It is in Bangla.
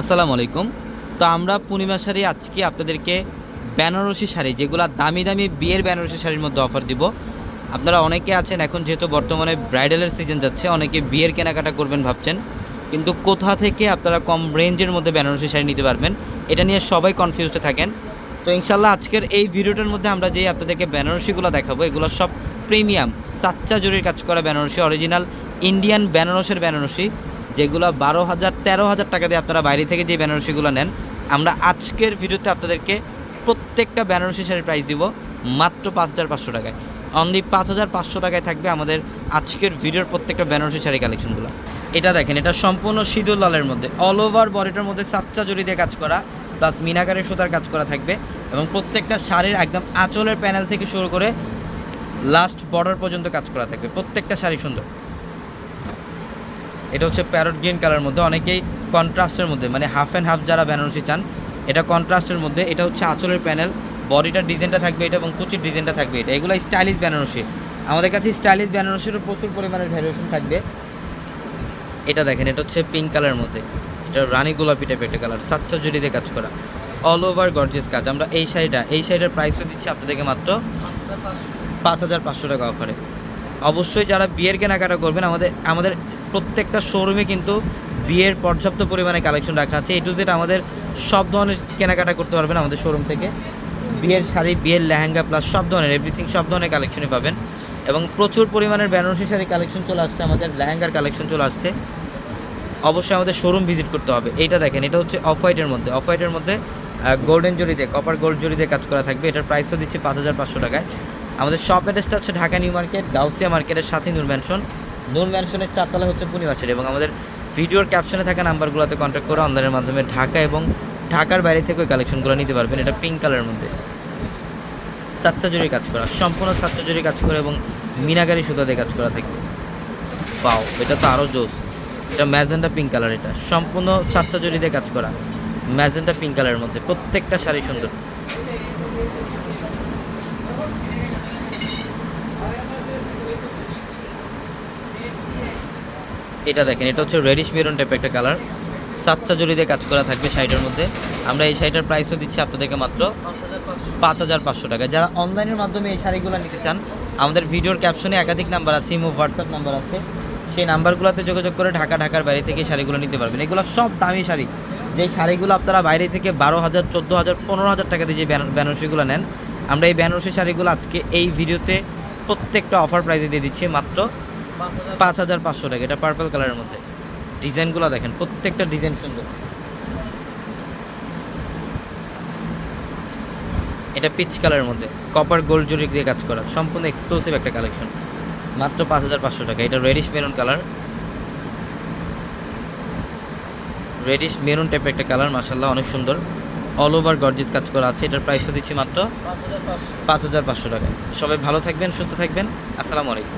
আসসালামু আলাইকুম। তো আমরা পূর্ণিমা শাড়ি আজকে আপনাদেরকে বেনারসি শাড়ি, যেগুলো দামি দামি বিয়ের বেনারসি শাড়ির মধ্যে অফার দিব। আপনারা অনেকে আছেন, এখন যেহেতু বর্তমানে ব্রাইডালের সিজন যাচ্ছে, অনেকে বিয়ের কেনাকাটা করবেন ভাবছেন। কিন্তু কোথা থেকে আপনারা কম রেঞ্জের মধ্যে বেনারসি শাড়ি নিতে পারবেন, এটা নিয়ে সবাই কনফিউজড থাকেন। তো ইনশাল্লাহ আজকের এই ভিডিওটার মধ্যে আমরা যে আপনাদেরকে বেনারসিগুলো দেখাবো, এগুলো সব প্রিমিয়াম সাচ্চা জরির কাজ করা বেনারসি অরিজিনাল ইন্ডিয়ান বেনারসের বেনারসি। যেগুলো বারো হাজার, তেরো হাজার টাকা দিয়ে আপনারা বাইরে থেকে যে বেনারসিগুলো নেন, আমরা আজকের ভিডিওতে আপনাদেরকে প্রত্যেকটা বেনারসি শাড়ির প্রাইস দিব মাত্র পাঁচ হাজার পাঁচশো টাকায়। অনলি পাঁচ হাজার পাঁচশো টাকায় থাকবে আমাদের আজকের ভিডিওর প্রত্যেকটা বেনারসি শাড়ি কালেকশনগুলো এটা দেখেন, এটা সম্পূর্ণ সিঁদুর লালের মধ্যে অল ওভার বডিটার মধ্যে সাচ্চা জড়ি দিয়ে কাজ করা প্লাস মিনাকারের সুতার কাজ করা থাকবে এবং প্রত্যেকটা শাড়ির একদম আঁচলের প্যানেল থেকে শুরু করে লাস্ট বর্ডার পর্যন্ত কাজ করা থাকবে, প্রত্যেকটা শাড়ি সুন্দর। এটা হচ্ছে প্যারট গ্রিন কালার মধ্যে, অনেকেই কন্ট্রাস্টের মধ্যে মানে হাফ অ্যান্ড হাফ যারা বেনারসি চান, এটা কন্ট্রাস্টের মধ্যে, এটা হচ্ছে আঁচলের প্যানেল বডিটার ডিজাইনটা থাকবে এটা এবং কুচির ডিজাইনটা থাকবে এটা এগুলো স্টাইলিশ বেনারসি আমাদের কাছে স্টাইলিশ বেনারসিরও প্রচুর পরিমাণের ভ্যারিয়েশন থাকবে। এটা দেখেন, এটা হচ্ছে পিঙ্ক কালারের মধ্যে, এটা রানী গোলাপি টাইপের কালার সাতটা জুড়িতে কাজ করা। অল ওভার গর্জেস কাজ, আমরা এই শাড়িটা, এই শাড়িটার প্রাইসও দিচ্ছি আপনাদেরকে মাত্র পাঁচ হাজার পাঁচশো টাকা অফারে অবশ্যই যারা বিয়ের কেনাকাটা করবেন, আমাদের আমাদের প্রত্যেকটা শোরুমে কিন্তু বিয়ের পর্যাপ্ত পরিমাণে কালেকশন রাখা আছে। এ টু জেড আমাদের সব ধরনের কেনাকাটা করতে পারবেন আমাদের শোরুম থেকে। বিয়ের শাড়ি, বিয়ের লেহেঙ্গা প্লাস সব ধরনের এভরিথিং সব ধরনের কালেকশনই পাবেন। এবং প্রচুর পরিমাণের বেনারসি শাড়ি কালেকশন চলে আসছে, আমাদের লেহেঙ্গার কালেকশন চলে আসছে। অবশ্যই আমাদের শোরুম ভিজিট করতে হবে। এইটা দেখেন, এটা হচ্ছে অফ হোয়াইটের মধ্যে। অফ হোয়াইটের মধ্যে গোল্ডেন জরিতে কপার গোল্ড জরিতে কাজ করা থাকবে। এটার প্রাইসও দিচ্ছে পাঁচ হাজার পাঁচশো টাকায়। আমাদের শপ অ্যাড্রেসটা হচ্ছে ঢাকা নিউ মার্কেট, গাউসিয়া মার্কেটের সাথে নূর ম্যানশন নূর ম্যানশনের চারতলা হচ্ছে পূর্ণিমাসের এবং আমাদের ভিডিওর ক্যাপশনে থাকা নাম্বারগুলোতে কন্ট্যাক্ট করে অনলাইনের মাধ্যমে ঢাকা এবং ঢাকার বাইরে থেকে ওই কালেকশনগুলো নিতে পারবেন। এটা পিঙ্ক কালারের মধ্যে। সাতটা জুড়ি কাজ করা, সম্পূর্ণ সাতটা জুড়ি কাজ করা এবং মিনাগারি সুতা দিয়ে কাজ করা থাকবে পাও এটা তো আরও জোস। এটা ম্যাজেন্টা পিঙ্ক কালার এটা। সম্পূর্ণ সাতটা জুড়ি দিয়ে কাজ করা। ম্যাজেন্টা পিঙ্ক কালারের মধ্যে। প্রত্যেকটা শাড়ি সুন্দর। এটা দেখেন, এটা হচ্ছে রেডিশ মেরুন টাইপের একটা কালার সাতটা দিয়ে কাজ করা থাকবে শাড়িটার মধ্যে। আমরা এই শাড়িটার প্রাইসও দিচ্ছি আপনাদেরকে মাত্র পাঁচ হাজার পাঁচশো টাকা। যারা অনলাইনের মাধ্যমে এই শাড়িগুলো নিতে চান, আমাদের ভিডিওর ক্যাপশনে একাধিক নাম্বার আছে, ইমো হোয়াটসঅ্যাপ নাম্বার আছে। সেই নাম্বারগুলোতে যোগাযোগ করে ঢাকা, ঢাকার বাইরে থেকে শাড়িগুলো নিতে পারবেন। এগুলো সব দামি শাড়ি। যে শাড়িগুলো আপনারা বাইরে থেকে বারো হাজার, চোদ্দ হাজার, পনেরো হাজার টাকা দিয়ে যে বেনারসিগুলো নেন, আমরা এই বেনারসি শাড়িগুলো আজকে এই ভিডিওতে প্রত্যেকটা অফার প্রাইসে দিয়ে দিচ্ছি মাত্র পাঁচ হাজার পাঁচশো টাকা এটা পার্পল কালারের মধ্যে। ডিজাইনগুলো দেখেন প্রত্যেকটা ডিজাইন সুন্দর। এটা পিচ কালারের মধ্যে কপার গোল্ড জুরি দিয়ে কাজ করা সম্পূর্ণ এক্সক্লুসিভ একটা কালেকশন মাত্র পাঁচ হাজার পাঁচশো টাকা এটা reddish maroon colour reddish maroon টাইপের একটা কালার মাসাল্লাহ অনেক সুন্দর। অল ওভার গর্জিস কাজ করা আছে এটার প্রাইসও দিচ্ছি মাত্র পাঁচ হাজার পাঁচশো টাকা। সবাই ভালো থাকবেন সুস্থ থাকবেন। আসসালামু আলাইকুম।